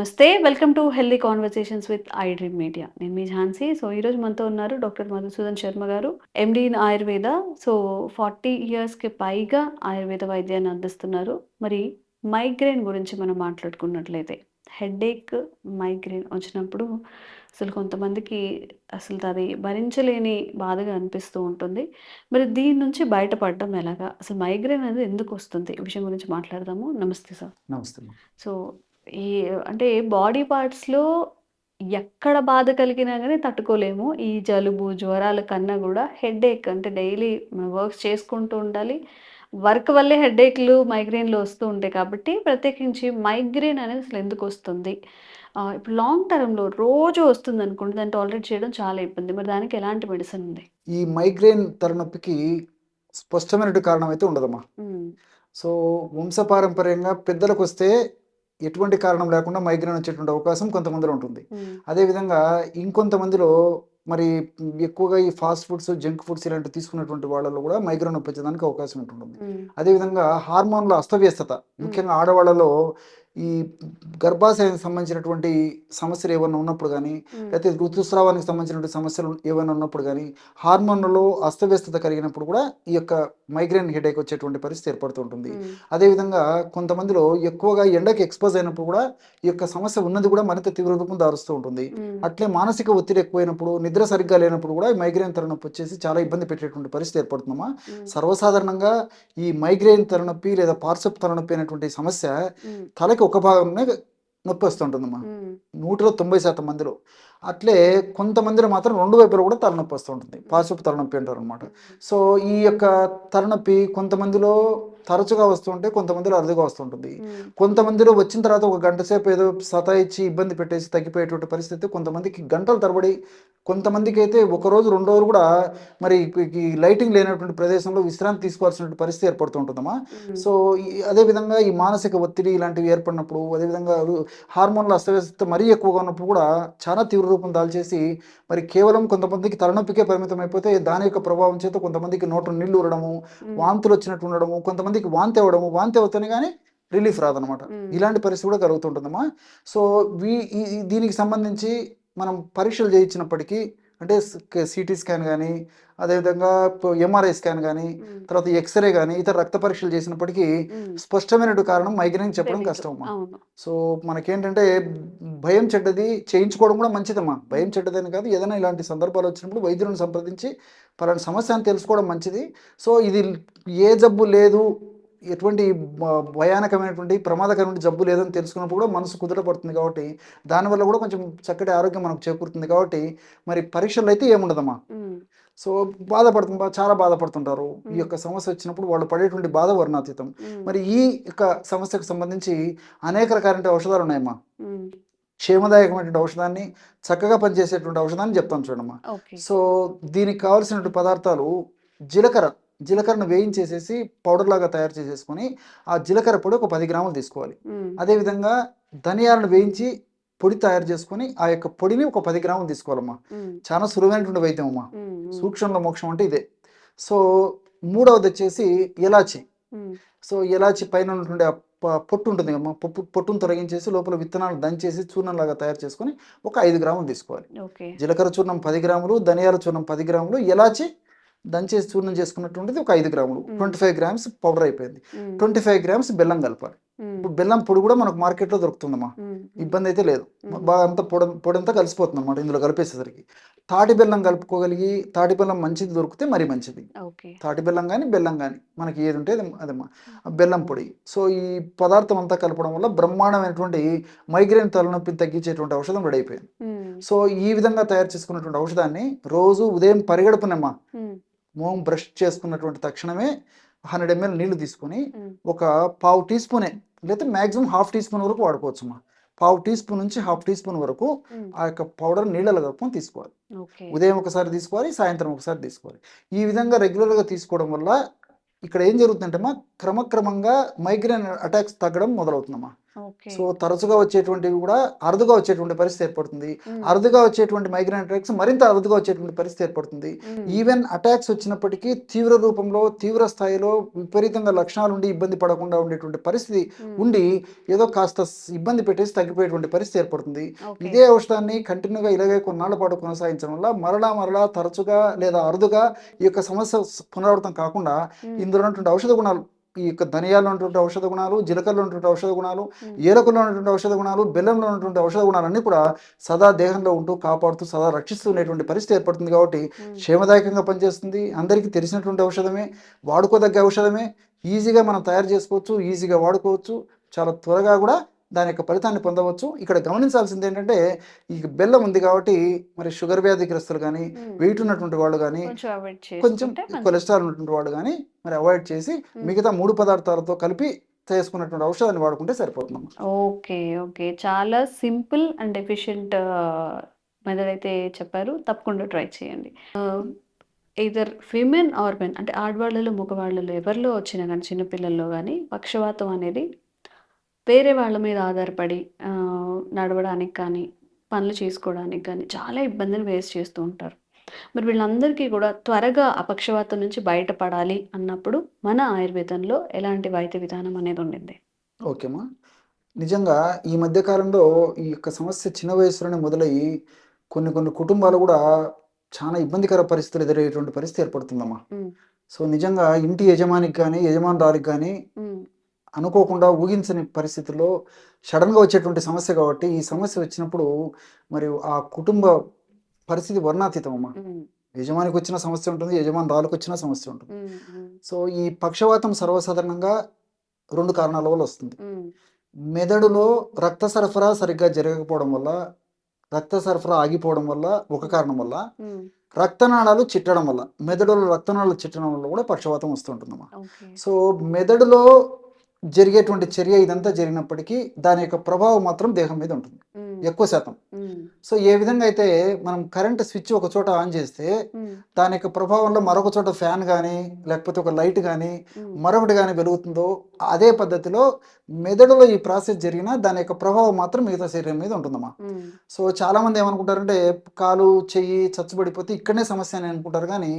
నమస్తే. Welcome to healthy conversations with iDream media. నేను మీ ఝాన్సీ. సో ఈరోజు మనతో ఉన్నారు డాక్టర్ మధుసూదన్ శర్మ గారు MD in Ayurveda. So forty ఇయర్స్కి పైగా ఆయుర్వేద వైద్యాన్ని అందిస్తున్నారు. మరి మైగ్రేన్ గురించి మనం మాట్లాడుకున్నట్లయితే హెడేక్ మైగ్రేన్ వచ్చినప్పుడు అసలు కొంతమందికి అసలు అది భరించలేని బాధగా అనిపిస్తూ ఉంటుంది. మరి దీని నుంచి బయటపడడం ఎలాగా? అసలు మైగ్రేన్ అనేది ఎందుకు వస్తుంది? ఈ విషయం గురించి మాట్లాడదాము. నమస్తే సార్. నమస్తే. సో ఈ అంటే బాడీ పార్ట్స్లో ఎక్కడ బాధ కలిగినా కానీ తట్టుకోలేము. ఈ జలుబు జ్వరాల కన్నా కూడా హెడేక్ అంటే డైలీ వర్క్స్ చేసుకుంటూ ఉండాలి. వర్క్ వల్లే హెడేక్లు మైగ్రేన్లు వస్తూ ఉంటాయి కాబట్టి ప్రత్యేకించి మైగ్రేన్ అనేది అసలు ఎందుకు వస్తుంది? ఇప్పుడు లాంగ్ టర్మ్లో రోజు వస్తుంది అనుకోండి దాన్ని టాలరేట్ చేయడం చాలా ఇబ్బంది. మరి దానికి ఎలాంటి మెడిసిన్ ఉంది? ఈ మైగ్రేన్ తలనొప్పికి స్పష్టమైనటువంటి కారణం అయితే ఉండదమ్మా సో వంశపారంపర్యంగా పెద్దలకు వస్తే ఎటువంటి కారణం లేకుండా మైగ్రేన్ వచ్చేటువంటి అవకాశం కొంతమందిలో ఉంటుంది. అదేవిధంగా ఇంకొంతమందిలో మరి ఎక్కువగా ఈ ఫాస్ట్ ఫుడ్స్ జంక్ ఫుడ్స్ ఇలాంటివి తీసుకున్నటువంటి వాళ్ళలో కూడా మైగ్రేన్ వచ్చేదానికి అవకాశం ఉంటుంది అదేవిధంగా హార్మోన్ల అస్తవ్యస్తత ముఖ్యంగా ఆడవాళ్ళలో ఈ గర్భాశయానికి సంబంధించినటువంటి సమస్యలు ఏమైనా ఉన్నప్పుడు కానీ లేకపోతే ఋతుస్రావానికి సంబంధించినటువంటి సమస్యలు ఏమైనా ఉన్నప్పుడు కానీ హార్మోన్లలో అస్తవ్యస్తత కలిగినప్పుడు కూడా ఈ యొక్క మైగ్రేన్ హెడేక్ వచ్చేటువంటి పరిస్థితి ఏర్పడుతూ ఉంటుంది. అదేవిధంగా కొంతమందిలో ఎక్కువగా ఎండకి ఎక్స్పోజ్ అయినప్పుడు కూడా ఈ యొక్క సమస్య ఉన్నది కూడా మరింత తీవ్ర రూపం దారుస్తూ ఉంటుంది. అట్లే మానసిక ఒత్తిడి ఎక్కువైనప్పుడు నిద్ర సరిగ్గా లేనప్పుడు కూడా ఈ మైగ్రేన్ తలనొప్పి వచ్చేసి చాలా ఇబ్బంది పెట్టేటువంటి పరిస్థితి ఏర్పడుతుందమ్మా. సర్వసాధారణంగా ఈ మైగ్రేన్ తలనొప్పి లేదా పార్సప్ తలనొప్పి అనేటువంటి సమస్య తలకి ఒక భాగంలోనే నొప్పి వస్తుంటుందమ్మా. నూటిలో తొంభై శాతం మందిలో. అట్లే కొంతమందిలో మాత్రం రెండు వైపులో కూడా తలనొప్పి వస్తూ ఉంటుంది పార్శ్వపు తలనొప్పి అంటారు అనమాట సో ఈ యొక్క తలనొప్పి కొంతమందిలో తరచుగా వస్తుంటే కొంతమందిలో అరుదుగా వస్తుంటుంది. కొంతమందిలో వచ్చిన తర్వాత ఒక గంట సేపు ఏదో సతాయిచ్చి ఇబ్బంది పెట్టేసి తగ్గిపోయేటువంటి పరిస్థితి కొంతమందికి గంటల తరబడి కొంతమందికి అయితే ఒక రోజు రెండు రోజులు కూడా మరి ఈ లైటింగ్ లేనటువంటి ప్రదేశంలో విశ్రాంతి తీసుకోవాల్సిన పరిస్థితి ఏర్పడుతూ ఉంటుందమ్మా ఉమ్, సో ఈ- అదేవిధంగా ఈ మానసిక ఒత్తిడి ఇలాంటివి ఏర్పడినప్పుడు అదేవిధంగా హార్మోన్ల అస్తవ్యస్తత మరీ ఎక్కువగా ఉన్నప్పుడు కూడా చాలా తీవ్ర రూపం దాల్చేసి మరి కేవలం కొంతమందికి తలనొప్పికే పరిమితం అయిపోతే దాని యొక్క ప్రభావం చేత కొంతమందికి నోటు నీళ్ళు ఉమ్, వాంతులు వచ్చినట్టు ఉండడము కొంతమందికి వాంతి అవ్వడము వాంతి అవుతానే కానీ రిలీఫ్ రాదనమాట. ఇలాంటి పరిస్థితి కూడా కలుగుతుంటుందమ్మా సో వీ దీనికి సంబంధించి మనం పరీక్షలు చేయించినప్పటికీ అంటే సిటీ స్కాన్ కానీ అదేవిధంగా ఎంఆర్ఐ స్కాన్ కానీ తర్వాత ఎక్స్రే కానీ ఇతర రక్త పరీక్షలు చేసినప్పటికీ స్పష్టమైన కారణం మైగ్రేన్ చెప్పడం తెలీదు. కష్టం అమ్మా. అవును. సో మనకేంటంటే భయం చెడ్డది చేయించుకోవడం కూడా మంచిదమ్మా. భయం చెడ్డదని కాదు ఏదైనా ఇలాంటి సందర్భాలు వచ్చినప్పుడు వైద్యులను సంప్రదించి పలానా సమస్య అని తెలుసుకోవడం మంచిది. సో ఇది ఏ జబ్బు లేదు ఎటువంటి భయానకమైనటువంటి ప్రమాదకరమైన జబ్బు లేదని తెలుసుకున్నప్పుడు కూడా మనసు కుదుటపడుతుంది కాబట్టి దానివల్ల కూడా కొంచెం చక్కటి ఆరోగ్యం మనకు చేకూరుతుంది కాబట్టి మరి పరీక్షలు అయితే ఏముండదమ్మా. సో బాధపడుతుంది చాలా బాధపడుతుంటారు. ఈ. యొక్క సమస్య వచ్చినప్పుడు వాళ్ళు పడేటువంటి బాధ వర్ణాతీతం. మరి ఈ యొక్క సమస్యకు సంబంధించి అనేక రకాలైన ఔషధాలు ఉన్నాయమ్మా. క్షేమదాయకమైనటువంటి ఔషధాన్ని చక్కగా పనిచేసేటువంటి ఔషధాన్ని చెప్తాను చూడమ్మా. సో దీనికి కావాల్సినటువంటి పదార్థాలు జీలకర్ర. జీలకర్రను వేయించేసేసి పౌడర్ లాగా తయారు చేసేసుకొని ఆ జీలకర్ర పొడి ఒక పది గ్రాములు తీసుకోవాలి. అదేవిధంగా ధనియాలను వేయించి పొడి తయారు చేసుకొని ఆ యొక్క పొడిని ఒక పది గ్రాములు తీసుకోవాలమ్మా. చాలా సులువైనటువంటి వైద్యం అమ్మా సూక్ష్మంలో మోక్షం అంటే ఇదే. సో మూడవది వచ్చేసి ఎలాచి సో ఎలాచి పైన ఉన్నటువంటి ఆ పొట్టు ఉంటుంది అమ్మా పొట్టు పొట్టును తొలగించేసి లోపల విత్తనాలు దంచేసి చూర్ణంలాగా తయారు చేసుకొని ఒక ఐదు గ్రాములు తీసుకోవాలి. జీలకర్ర చూర్ణం పది గ్రాములు ధనియాల చూర్ణం పది గ్రాములు ఎలాచి దంచేసి చూర్ణం చేసుకున్నటువంటిది ఒక ఐదు గ్రాములు. ట్వంటీ ఫైవ్ గ్రామ్స్ పౌడర్ అయిపోయింది. ట్వంటీ ఫైవ్ గ్రామ్స్ బెల్లం కలపాలి. ఇప్పుడు బెల్లం పొడి కూడా మనకు మార్కెట్లో దొరుకుతుందమ్మా. ఇబ్బంది అయితే లేదు. బాగా అంతా పొడి పొడంతా కలిసిపోతుంది అనమాట ఇందులో కలిపేసేసరికి. తాటి బెల్లం కలుపుకోగలిగి తాటి బెల్లం మంచిది దొరికితే మరీ మంచిది. తాటి బెల్లం కానీ బెల్లం కానీ మనకి ఏది ఉంటే అది అదమ్మా. బెల్లం పొడి. సో ఈ పదార్థం అంతా కలపడం వల్ల బ్రహ్మాండమైనటువంటి మైగ్రేన్ తలనొప్పిని తగ్గించేటువంటి ఔషధం రెడీ అయిపోయింది. సో ఈ విధంగా తయారు చేసుకున్నటువంటి ఔషధాన్ని రోజు ఉదయం పరిగడుపునమ్మా. మోం బ్రష్ చేసుకున్నటువంటి తక్షణమే హండ్రెడ్ ఎంఎల్ నీళ్ళు తీసుకొని ఒక పావు టీ స్పూనే లేదా మ్యాక్సిమం హాఫ్ టీ స్పూన్ వరకు వాడుకోవచ్చమ్మా. పావు టీ స్పూన్ నుంచి హాఫ్ టీ స్పూన్ వరకు ఆ యొక్క పౌడర్ నీళ్ళలో కలుపుకొని తీసుకోవాలి. ఉదయం ఒకసారి తీసుకోవాలి సాయంత్రం ఒకసారి తీసుకోవాలి. ఈ విధంగా రెగ్యులర్గా తీసుకోవడం వల్ల ఇక్కడ ఏం జరుగుతుందంటే అమ్మా క్రమక్రమంగా మైగ్రేన్ అటాక్స్ తగ్గడం మొదలవుతుందమ్మా. సో తరచుగా వచ్చేటువంటివి కూడా అరుదుగా వచ్చేటువంటి పరిస్థితి ఏర్పడుతుంది. అరుదుగా వచ్చేటువంటి మైగ్రేన్ అటాక్స్ మరింత అరుదుగా వచ్చేటువంటి పరిస్థితి ఏర్పడుతుంది. ఈవెన్ అటాక్స్ వచ్చినప్పటికీ తీవ్ర రూపంలో తీవ్ర స్థాయిలో విపరీతంగా లక్షణాలు ఉండి ఇబ్బంది పడకుండా ఉండేటువంటి పరిస్థితి ఉండి ఏదో కాస్త ఇబ్బంది పెట్టేసి తగ్గిపోయేటువంటి పరిస్థితి ఏర్పడుతుంది. ఇదే ఔషధాన్ని కంటిన్యూగా ఇలాగే కొన్నాళ్ళ పాటు కొనసాగించడం వల్ల మరలా మరలా తరచుగా లేదా అరుదుగా ఈ యొక్క సమస్య పునరావృతం కాకుండా ఇందులో ఉన్నటువంటి ఔషధ గుణాలు ఈ యొక్క ధనియాల్లో ఉన్నటువంటి ఔషధ గుణాలు జీలకర్రలో ఉన్నటువంటి ఔషధ గుణాలు ఏలకుల్లో ఉన్నటువంటి ఔషధ గుణాలు బెల్లంలో ఉన్నటువంటి ఔషధ గుణాలన్నీ కూడా సదా దేహంలో ఉంటూ కాపాడుతూ సదా రక్షిస్తున్నటువంటి పరిస్థితి ఏర్పడుతుంది కాబట్టి క్షేమదాయకంగా పనిచేస్తుంది. అందరికీ తెలిసినటువంటి ఔషధమే వాడుకోదగ్గ ఔషధమే. ఈజీగా మనం తయారు చేసుకోవచ్చు ఈజీగా వాడుకోవచ్చు. చాలా త్వరగా కూడా దాని యొక్క ఫలితాన్ని పొందవచ్చు. ఇక్కడ గమనించాల్సింది ఏంటంటే ఈ బెల్లం ఉంది కాబట్టి మరి షుగర్ వ్యాధిగ్రస్తులు కానీ వెయిట్ ఉన్నటువంటి వాళ్ళు కానీ కొంచెం. కొలెస్ట్రాల్ ఉన్నటువంటి వాళ్ళు కానీ మరి అవాయిడ్ చేసి మిగతా మూడు పదార్థాలతో కలిపి చేసుకున్నటువంటి ఔషధాన్ని వాడుకుంటే సరిపోతుంది ఓకే ఓకే. చాలా సింపుల్ అండ్ ఎఫిషియంట్ మెథడ్ అయితే చెప్పారు. తప్పకుండా ట్రై చేయండి. ఇదర్ విమెన్ ఆర్ మెన్ అంటే ఆడవాళ్ళలో మగవాళ్ళలో ఎవరిలో వచ్చినా కానీ చిన్నపిల్లల్లో కానీ పక్షవాతం అనేది వేరే వాళ్ళ మీద ఆధారపడి నడవడానికి కానీ పనులు చేసుకోవడానికి కానీ చాలా ఇబ్బందులు ఫేస్ చేస్తూ ఉంటారు. మరి వీళ్ళందరికీ కూడా త్వరగా ఆ పక్షవాతం నుంచి బయటపడాలి అన్నప్పుడు మన ఆయుర్వేదంలో ఎలాంటి వైద్య విధానం అనేది ఉండింది? ఓకేమా నిజంగా ఈ మధ్య కాలంలో ఈ యొక్క సమస్య చిన్న వయసులోనే మొదలయ్యి కొన్ని కొన్ని కుటుంబాలు కూడా చాలా ఇబ్బందికర పరిస్థితులు ఎదురయ్యేటువంటి పరిస్థితి ఏర్పడుతుందమ్మా. మ్మ్. సో నిజంగా ఇంటి యజమానికి కానీ యజమానురాలికి కానీ అనుకోకుండా ఊహించని పరిస్థితుల్లో సడన్గా వచ్చేటువంటి సమస్య కాబట్టి ఈ సమస్య వచ్చినప్పుడు మరి ఆ కుటుంబ పరిస్థితి వర్ణాతీతం అమ్మా యజమానికి వచ్చిన సమస్య ఉంటుంది యజమానురాలకు వచ్చిన సమస్య ఉంటుంది. సో ఈ పక్షవాతం సర్వసాధారణంగా రెండు కారణాల వల్ల వస్తుంది. మెదడులో రక్త సరఫరా సరిగ్గా జరగకపోవడం వల్ల రక్త సరఫరా ఆగిపోవడం వల్ల ఒక కారణం వల్ల రక్తనాళాలు చిట్టడం వల్ల మెదడులో రక్తనాళాలు చిట్టడం వల్ల కూడా పక్షవాతం వస్తుంటుందన్నమాట ఓకే. సో మెదడులో జరిగేటువంటి చర్య ఇదంతా జరిగినప్పటికీ దాని యొక్క ప్రభావం మాత్రం దేహం మీద ఉంటుంది. ఎక్కువ శాతం. సో ఏ విధంగా అయితే మనం కరెంట్ స్విచ్ ఒక చోట ఆన్ చేస్తే దాని యొక్క ప్రభావంలో మరొక చోట ఫ్యాన్ కానీ లేకపోతే ఒక లైట్ కానీ మరొకటి కానీ వెలుగుతుందో అదే పద్ధతిలో మెదడులో ఈ ప్రాసెస్ జరిగినా దాని యొక్క ప్రభావం మాత్రం మిగతా శరీరం మీద ఉంటుందమ్మా. సో చాలా మంది ఏమనుకుంటారంటే కాలు చెయ్యి చచ్చుబడిపోతే ఇక్కడనే సమస్య అని అనుకుంటారు కానీ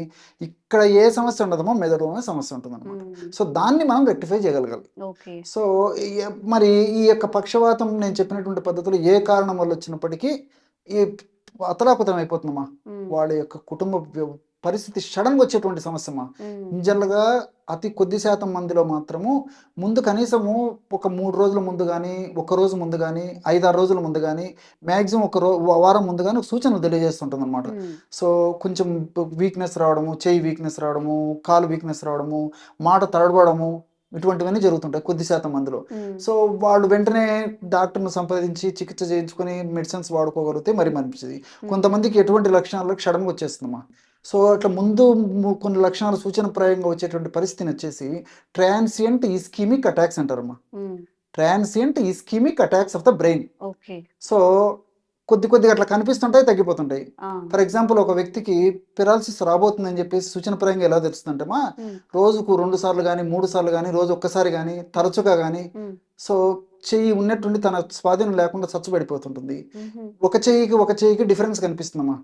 ఇక్కడ ఏ సమస్య ఉండదమ్మా? మెదడులోనే సమస్య ఉంటుందన్నమాట. ఉమ్, సో దాన్ని మనం రెక్టిఫై చేయగలగాలి. సో మరి ఈ యొక్క పక్షవాతం నేను చెప్పినటువంటి పద్ధతులు ఏ కారణం వల్ల వచ్చినప్పటికీ ఈ అతలాకుతం అయిపోతుందమ్మా. వాళ్ళ యొక్క కుటుంబ పరిస్థితి సడన్గా వచ్చేటువంటి సమస్యమ్మా ఉమ్, జనరల్గా అతి కొద్ది శాతం మందిలో మాత్రము ముందు కనీసము ఒక మూడు రోజుల ముందు కానీ ఒక రోజు ముందు కానీ ఐదారు రోజుల ముందు కానీ మ్యాక్సిమం ఒక రో వారం ముందు కానీ సూచనలు తెలియజేస్తుంటుంది అనమాట సో కొంచెం వీక్నెస్ రావడము చెయ్యి వీక్నెస్ రావడము కాలు వీక్నెస్ రావడము మాట తడబడము ఇటువంటివన్నీ జరుగుతుంటాయి కొద్ది శాతం మందిలో. సో వాళ్ళు వెంటనే డాక్టర్ను సంప్రదించి చికిత్స చేయించుకొని మెడిసిన్స్ వాడుకోగలిగితే మరి మంచిది. కొంతమందికి ఎటువంటి లక్షణాలు సడన్గా వచ్చేస్తుందమ్మా. సో అట్లా ముందు కొన్ని లక్షణాలు సూచనప్రాయంగా వచ్చేటువంటి పరిస్థితిని వచ్చేసి ట్రాన్సియంట్ ఇస్కీమిక్ అటాక్స్ అంటారమ్మా. ఉమ్, transient ischaemic attacks of the brain. So కొద్ది కొద్దిగా అట్లా కనిపిస్తుంటాయి తగ్గిపోతుంటాయి. ఫర్ ఎగ్జాంపుల్ ఒక వ్యక్తికి పెరాలసిస్ రాబోతుందని చెప్పేసి సూచనప్రాయంగా ఎలా తెలుస్తుందంటేమా రోజుకు రెండు సార్లు కానీ మూడు సార్లు కానీ రోజు ఒక్కసారి కానీ తరచుగా కానీ సో చెయ్యి ఉన్నట్టుండి తన స్వాధీనం లేకుండా చచ్చుబడిపోతుంటుంది ఒక చెయ్యికి ఒక చెయ్యికి డిఫరెన్స్ కనిపిస్తుందమ్మా.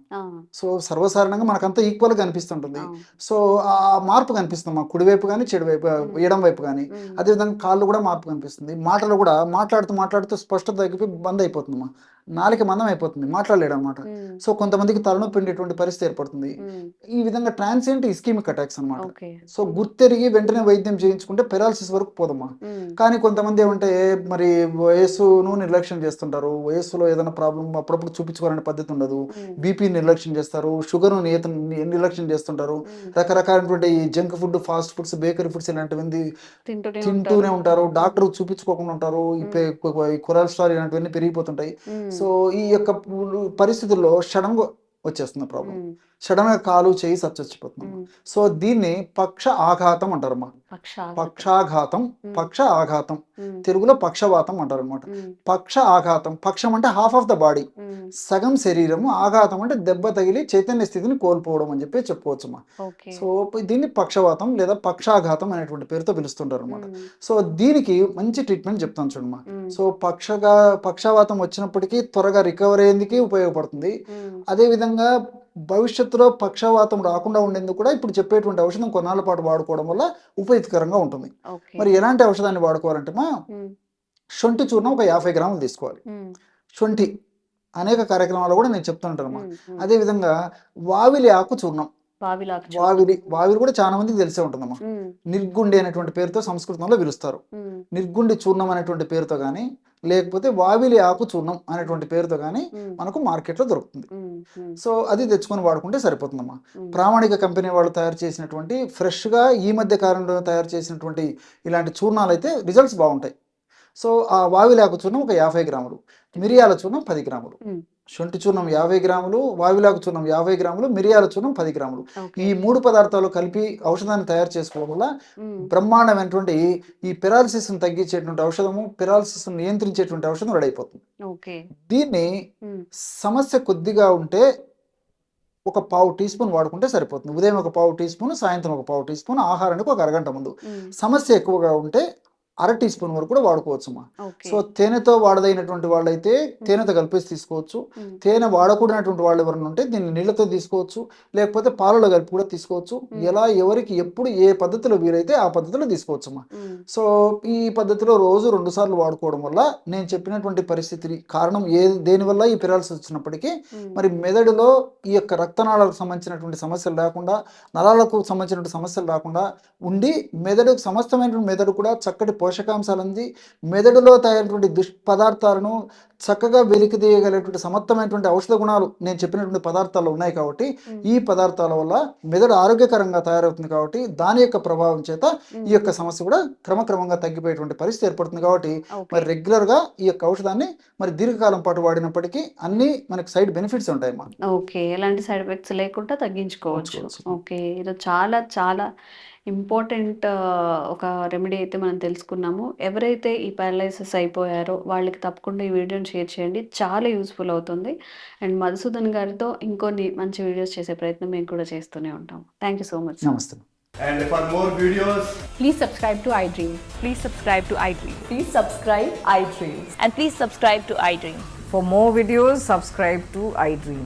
సో సర్వసాధారణంగా మనకంతా ఈక్వల్గా కనిపిస్తుంటుంది ఆ, సో ఆ మార్పు కనిపిస్తుందమ్మా. కుడివైపు కానీ చెడువైపు ఎడం వైపు కానీ అదేవిధంగా కాళ్ళు కూడా మార్పు కనిపిస్తుంది. మాటలు కూడా మాట్లాడుతూ మాట్లాడుతూ స్పష్టత తగ్గిపోయి బంద్ అయిపోతుందమ్మా. నాలుక మందం అయిపోతుంది మాట్లాడలేడు అనమాట సో కొంతమందికి తలనొప్పి ఉండేటువంటి పరిస్థితి ఏర్పడుతుంది. ఈ విధంగా ట్రాన్సియంట్ ఇస్కీమిక్ అటాక్స్ అనమాట సో గుర్తెరిగి వెంటనే వైద్యం చేయించుకుంటే పెరాలసిస్ వరకు పోదమ్మా. కానీ కొంతమంది ఏమంటే మరి వయస్సును నిర్లక్ష్యం చేస్తుంటారు. వయస్సులో ఏదైనా ప్రాబ్లం అప్పుడప్పుడు చూపించుకోవాలనే పద్ధతి ఉండదు. బీపీ నిర్లక్ష్యం చేస్తారు. షుగర్ నిర్లక్ష్యం చేస్తుంటారు. రకరకాలైనటువంటి ఈ junk food fast foods bakery foods ఇలాంటివన్నీ తింటూనే ఉంటారు. డాక్టర్ చూపించుకోకుండా ఉంటారు. కొలెస్ట్రాల్ ఇలాంటివన్నీ పెరిగిపోతుంటాయి. సో ఈ యొక్క పరిస్థితుల్లో సడన్గా వచ్చేస్తుంది ప్రాబ్లం ఉమ్, సడన్గా కాలు చేయి సచ్చొచ్చిపోతుంది. ఉమ్. సో దీన్ని పక్ష ఆఘాతం అంటారమ్మా పక్షాఘాతం. పక్షాఘాతం పక్ష ఆఘాతం. తెలుగులో పక్షవాతం అంటారు అనమాట పక్ష ఆఘాతం. పక్షం అంటే హాఫ్ ఆఫ్ ద బాడీ. సగం శరీరము ఆఘాతం అంటే దెబ్బ తగిలి చైతన్య స్థితిని కోల్పోవడం అని చెప్పి చెప్పుకోవచ్చమ్మా ఓకే. సో దీన్ని పక్షవాతం లేదా పక్షాఘాతం అనేటువంటి పేరుతో పిలుస్తుంటారు అనమాట సో దీనికి మంచి ట్రీట్మెంట్ చెప్తాను చూడమ్మా. సో పక్షగా పక్షవాతం వచ్చినప్పటికీ త్వరగా రికవర్ అయ్యేందుకు ఉపయోగపడుతుంది. అదేవిధంగా భవిష్యత్తులో పక్షవాతం రాకుండా ఉండేందుకు కూడా ఇప్పుడు చెప్పేటువంటి ఔషధం కొన్నాళ్ళ పాటు వాడుకోవడం వల్ల ఉపయోగకరంగా ఉంటుంది. మరి ఎలాంటి ఔషధాన్ని వాడుకోవాలంటే మా శొంఠి చూర్ణం ఒక యాభై గ్రాములు తీసుకోవాలి. శొంఠి అనేక కార్యక్రమాలు కూడా నేను చెప్తుంటాను ఉమ్. అదేవిధంగా వావిలి ఆకు చూర్ణం. వావిలి వావిలి కూడా చాలా మందికి తెలిసే ఉంటుందమ్మా నిర్గుండి అనేటువంటి పేరుతో సంస్కృతంలో పిలుస్తారు. నిర్గుండి చూర్ణం అనేటువంటి పేరుతో కానీ లేకపోతే వావిలి ఆకు చూర్ణం అనేటువంటి పేరుతో కానీ మనకు మార్కెట్లో దొరుకుతుంది. సో అది తెచ్చుకొని వాడుకుంటే సరిపోతుందమ్మా. ప్రామాణిక కంపెనీ వాళ్ళు తయారు చేసినటువంటి ఫ్రెష్గా ఈ మధ్య కాలంలో తయారు చేసినటువంటి ఇలాంటి చూర్ణాలు అయితే రిజల్ట్స్ బాగుంటాయి. సో ఆ వావిలాకు చూర్ణం ఒక యాభై గ్రాములు. మిరియాల చూర్ణం పది గ్రాములు. శొంఠి చూర్ణం యాభై గ్రాములు వావిలాకు చూర్ణం యాభై గ్రాములు మిరియాల చూర్ణం పది గ్రాములు. ఈ మూడు పదార్థాలు కలిపి ఔషధాన్ని తయారు చేసుకోవడం వల్ల బ్రహ్మాండమైనటువంటి ఈ పెరాలసిస్ను తగ్గించేటువంటి ఔషధము పెరాలసిస్ను నియంత్రించేటువంటి ఔషధం రెడీ అయిపోతుంది ఓకే. దీన్ని సమస్య కొద్దిగా ఉంటే ఒక పావు టీ స్పూన్ వాడుకుంటే సరిపోతుంది. ఉదయం ఒక పావు టీ స్పూన్ సాయంత్రం ఒక పావు టీ స్పూన్ ఆహారానికి ఒక అరగంట ముందు. సమస్య ఎక్కువగా ఉంటే అర టీ స్పూన్ వరకు కూడా వాడుకోవచ్చు అమ్మా ఓకే. సో తేనెతో వాడదైనటువంటి వాళ్ళైతే తేనెతో కలిపేసి తీసుకోవచ్చు. తేనె వాడకూడనటువంటి వాళ్ళు ఎవరైనా ఉంటే దీన్ని నీళ్ళతో తీసుకోవచ్చు. లేకపోతే పాలలో కలిపి కూడా తీసుకోవచ్చు. ఎలా ఎవరికి ఎప్పుడు ఏ పద్ధతిలో వీలైతే ఆ పద్ధతిలో తీసుకోవచ్చు అమ్మా ఉమ్, సో ఈ పద్ధతిలో రోజు రెండు సార్లు వాడుకోవడం వల్ల నేను చెప్పినటువంటి పరిస్థితి కారణం ఏ దేనివల్ల ఈ పిరాల్సి వచ్చినప్పటికీ మరి మెదడులో ఈ యొక్క రక్తనాళాలకు సంబంధించినటువంటి సమస్యలు రాకుండా నరాలకు సంబంధించినటువంటి సమస్యలు రాకుండా ఉండి మెదడుకు సమస్తమైనటువంటి మెదడు కూడా చక్కటి పోషకాంశాలు అంది మెదడులో తయారైనటువంటి దుష్పదార్థాలను చక్కగా వెలికి తీయగలిగినటువంటి సమర్థమైనటువంటి ఔషధ గుణాలు నేను చెప్పినటువంటి పదార్థాలు ఉన్నాయి కాబట్టి ఈ పదార్థాల వల్ల మెదడు ఆరోగ్యకరంగా తయారవుతుంది కాబట్టి దాని యొక్క ప్రభావం చేత ఈ యొక్క సమస్య కూడా క్రమక్రమంగా తగ్గిపోయేటువంటి పరిస్థితి ఏర్పడుతుంది కాబట్టి. మరి రెగ్యులర్గా ఈ యొక్క ఔషధాన్ని మరి దీర్ఘకాలం పాటు వాడినప్పటికీ అన్ని మనకి సైడ్ బెనిఫిట్స్ ఉంటాయి ఓకే. ఎలాంటి సైడ్ ఎఫెక్ట్స్ లేకుండా తగ్గించుకోవచ్చు. తగ్గించుకోవచ్చు. ఓకే. ఇది చాలా చాలా ఇంపార్టెంట్ ఒక రెమెడీ అయితే మనం తెలుసుకున్నాము ఎవరైతే ఈ పారలైసిస్ అయిపోయారో వాళ్ళకి తప్పకుండా ఈ వీడియోని షేర్ చేయండి చాలా యూస్ఫుల్ అవుతుంది అండ్ మధుసూదన్ గారితో ఇంకొన్ని మంచి వీడియోస్ చేసే ప్రయత్నం మేము కూడా చేస్తూనే ఉంటాం థ్యాంక్ యూ సో మచ్ నమస్తే And for more videos, Please subscribe to iDream. Please subscribe to iDream. Please subscribe iDream. And please subscribe to iDream. For more videos, subscribe to iDream.